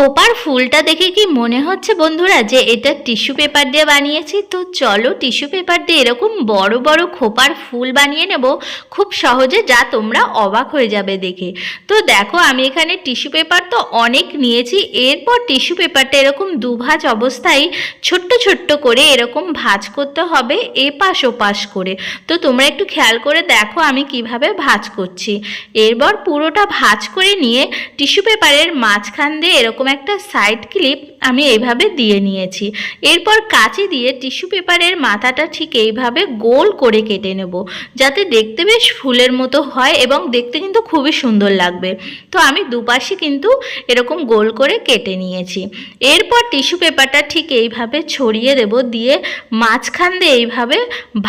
খোপার ফুলটা দেখে কি মনে হচ্ছে বন্ধুরা যে এটা টিস্যু পেপার দিয়ে বানিয়েছি? তো চলো টিস্যু পেপার দিয়ে এরকম বড় বড় খোপার ফুল বানিয়ে নেব। খুব সহজে যা তোমরা অবাক হয়ে যাবে দেখে। তো দেখো আমি এখানে টিস্যু পেপার তো অনেক নিয়েছি। এরপর টিস্যু পেপারটা এরকম দুভাজ অবস্থায় ছোট্ট ছোট্ট করে এরকম ভাঁজ করতে হবে এপাশ ওপাশ করে। তো তোমরা একটু খেয়াল করে দেখো আমি কীভাবে ভাঁজ করছি। এরপর পুরোটা ভাঁজ করে নিয়ে টিস্যু পেপারের মাঝখান দিয়ে এরকম একটা সাইড ক্লিপ আমি এইভাবে দিয়ে নিয়েছি। এরপর কাঁচি দিয়ে টিস্যু পেপারের মাথাটা ঠিক এইভাবে গোল করে কেটে নেব, যাতে দেখতে বেশ ফুলের মতো হয় এবং দেখতে কিন্তু খুবই সুন্দর লাগবে। তো আমি দুপাশে কিন্তু এরকম গোল করে কেটে নিয়েছি। এরপর টিস্যু পেপারটা ঠিক এইভাবে ছড়িয়ে দেব, দিয়ে মাঝখান দিয়ে এইভাবে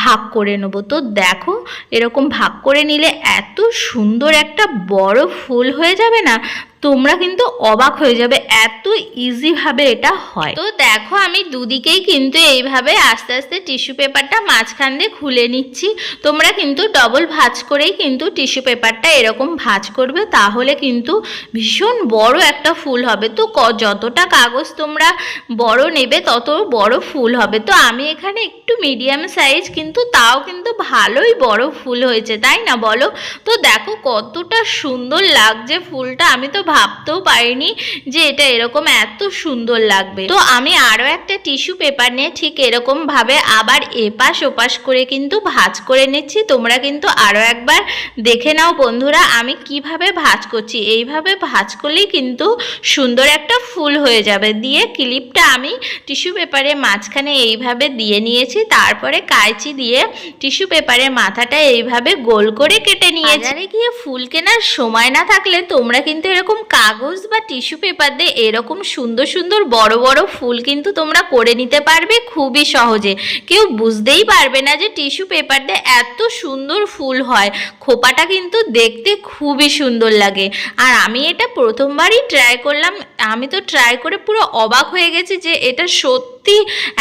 ভাগ করে নেব। তো দেখো, এরকম ভাগ করে নিলে এত সুন্দর একটা বড় ফুল হয়ে যাবে না? তোমরা কিন্তু অবাক হয়ে যাবে, এত ইজিভাবে এটা হয়। তো দেখো, আমি দুদিকেই কিন্তু এইভাবে আস্তে আস্তে টিস্যু পেপারটা মাঝখান দিয়ে খুলে নিচ্ছি। তোমরা কিন্তু ডবল ভাঁজ করেই কিন্তু টিস্যু পেপারটা এরকম ভাঁজ করবে, তাহলে কিন্তু ভীষণ বড় একটা ফুল হবে। তো যতটা কাগজ তোমরা বড় নেবে, তত বড় ফুল হবে। তো আমি এখানে একটু মিডিয়াম সাইজ কিন্তু তাও কিন্তু ভালোই বড় ফুল হয়েছে, তাই না বলো? তো দেখো, কতটা সুন্দর লাগছে ফুলটা, আমি তো ভাবতেও পারিনি যে এটা এরকম এত সুন্দর লাগবে। তো আমি আরও একটা টিস্যু পেপার নিয়ে ঠিক এরকমভাবে আবার এপাশ ওপাশ করে কিন্তু ভাজ করে নিচ্ছি। তোমরা কিন্তু আরও একবার দেখে নাও বন্ধুরা, আমি কীভাবে ভাঁজ করছি। এইভাবে ভাঁজ করলেই কিন্তু সুন্দর একটা ফুল হয়ে যাবে। দিয়ে ক্লিপটা আমি টিস্যু পেপারের মাঝখানে এইভাবে দিয়ে নিয়েছি, তারপরে কাঁচি দিয়ে টিস্যু পেপারের মাথাটা এইভাবে গোল করে কেটে নিয়েছি। বাজারে গিয়ে ফুল কেনার সময় না থাকলে তোমরা কিন্তু এরকম কাগজ বা টিস্যু পেপার দিয়ে এরকম সুন্দর সুন্দর বড় বড় ফুল কিন্তু তোমরা করে নিতে পারবে খুবই সহজে। কেউ বুঝতেই পারবে না যে টিস্যু পেপার দিয়ে এত সুন্দর ফুল হয়। খোপাটা কিন্তু দেখতে খুবই সুন্দর লাগে। আর আমি এটা প্রথমবারই ট্রাই করলাম। আমি তো ট্রাই করে পুরো অবাক হয়ে গেছি যে এটা সত্যি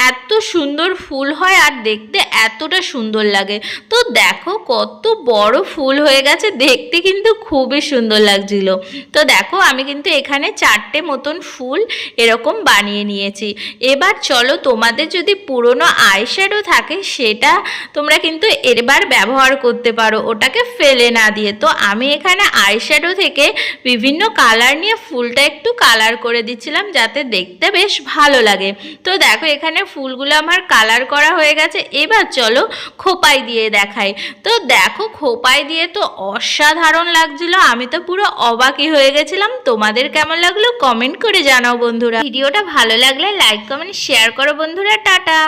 এত সুন্দর ফুল হয় আর দেখতে এতটা সুন্দর লাগে। তো দেখো কত বড় ফুল হয়ে গেছে, দেখতে কিন্তু খুবই সুন্দর লাগছিল। তো দেখো আমি কিন্তু এখানে চারটে মতন ফুল এরকম বানিয়ে নিয়েছি। এবার চলো তোমাদের যদি পুরনো আইশ্যাডো থাকে সেটা তোমরা কিন্তু এবার ব্যবহার করতে পারো, ওটাকে ফেলে না দিয়ে। তো আমি এখানে আইশ্যাডো থেকে বিভিন্ন কালার নিয়ে ফুলটা একটু কালার করে দিচ্ছিলাম যাতে দেখতে বেশ ভালো লাগে। তো দেখো, এখানে ফুলগুলো আমার কালার করা হয়ে গেছে। এবার চলো খোপাই দিয়ে দেখাই। তো দেখো, খোপাই দিয়ে তো অসাধারণ লাগছিল। আমি তো পুরো অবাকি হয়ে গেছিলাম। তোমাদের কেমন লাগল কমেন্ট করে জানাও বন্ধুরা। ভিডিওটা ভালো লাগলে লাইক কমেন্ট শেয়ার করো বন্ধুরা। টাটা!